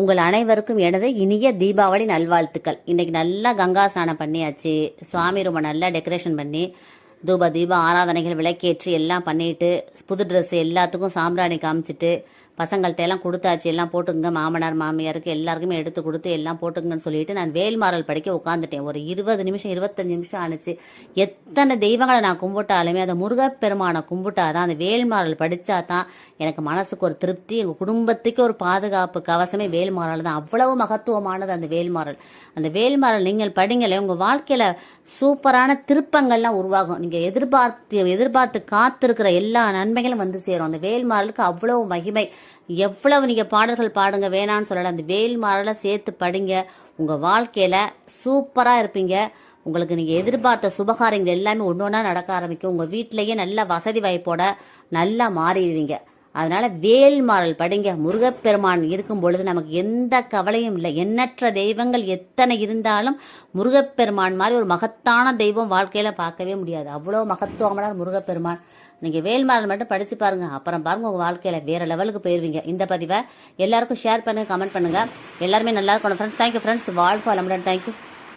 உங்கள் அனைவருக்கும் எனது இனிய தீபாவளி நல்வாழ்த்துக்கள். இன்னைக்கு நல்லா கங்கா ஸ்நானம் பண்ணியாச்சு. சுவாமி ரொம்ப நல்லா டெக்கரேஷன் பண்ணி தூப தீப ஆராதனைகள் விளக்கேற்றி எல்லாம் பண்ணிட்டு புது ட்ரெஸ் எல்லாத்துக்கும் சாம்பிராணி காமிச்சிட்டு பசங்கள்கிட்ட எல்லாம் கொடுத்தாச்சு எல்லாம் போட்டுங்க மாமனார் மாமியாருக்கு எல்லாருக்குமே எடுத்து கொடுத்து எல்லாம் போட்டுங்கன்னு சொல்லிட்டு நான் வேல்மாறல் படிக்க உட்காந்துட்டேன் ஒரு இருபது நிமிஷம் இருபத்தஞ்சு நிமிஷம் ஆனிச்சு எத்தனை தெய்வங்களை நான் கும்பிட்டாலுமே அந்த முருகப்பெருமானை கும்பிட்டாதான் அந்த வேல்மாறல் படிச்சா தான் எனக்கு மனசுக்கு ஒரு திருப்தி எங்கள் குடும்பத்துக்கு ஒரு பாதுகாப்பு கவசமே வேல்மாறல் தான் அவ்வளவு மகத்துவமானது அந்த வேல்மாறல். அந்த வேல்மாறல் நீங்கள் படிங்களே உங்கள் வாழ்க்கையில் சூப்பரான திருப்பங்கள்லாம் உருவாகும். நீங்கள் எதிர்பார்த்து எதிர்பார்த்து காத்திருக்கிற எல்லா நன்மைகளும் வந்து சேரும். அந்த வேல்மாறலுக்கு அவ்வளவு மகிமை. எவ்வளவு நீங்கள் பாடல்கள் பாடுங்க வேணான்னு சொல்லலை அந்த வேல்மாறலை சேர்த்து படிங்க. உங்கள் வாழ்க்கையில் சூப்பராக இருப்பீங்க. உங்களுக்கு நீங்கள் எதிர்பார்த்த சுபகாரியங்கள் எல்லாமே ஒன்று ஒன்றா நடக்க ஆரம்பிக்கும். உங்கள் வீட்டிலேயே நல்ல வசதி வாய்ப்போட நல்லா மாறிடுவீங்க. அதனால வேல்மாறல் படிங்க. முருகப்பெருமான் இருக்கும் பொழுது நமக்கு எந்த கவலையும் இல்லை. எண்ணற்ற தெய்வங்கள் எத்தனை இருந்தாலும் முருகப்பெருமான் மாதிரி ஒரு மகத்தான தெய்வம் வாழ்க்கையில பார்க்கவே முடியாது. அவ்வளோ மகத்துவமான முருகப்பெருமான். நீங்க வேல்மாறல் மட்டும் படிச்சு பாருங்க. அப்புறம் பாருங்க உங்க வாழ்க்கையில வேற லெவலுக்கு போயிருவீங்க. இந்த பதிவை எல்லாருக்கும் ஷேர் பண்ணுங்க கமெண்ட் பண்ணுங்க. எல்லாருமே நல்லா இருக்கணும் ஃப்ரெண்ட்ஸ் தேங்க்யூ ஃப்ரெண்ட்ஸ் வாழ்க்கை வளமுடன். தேங்க்யூ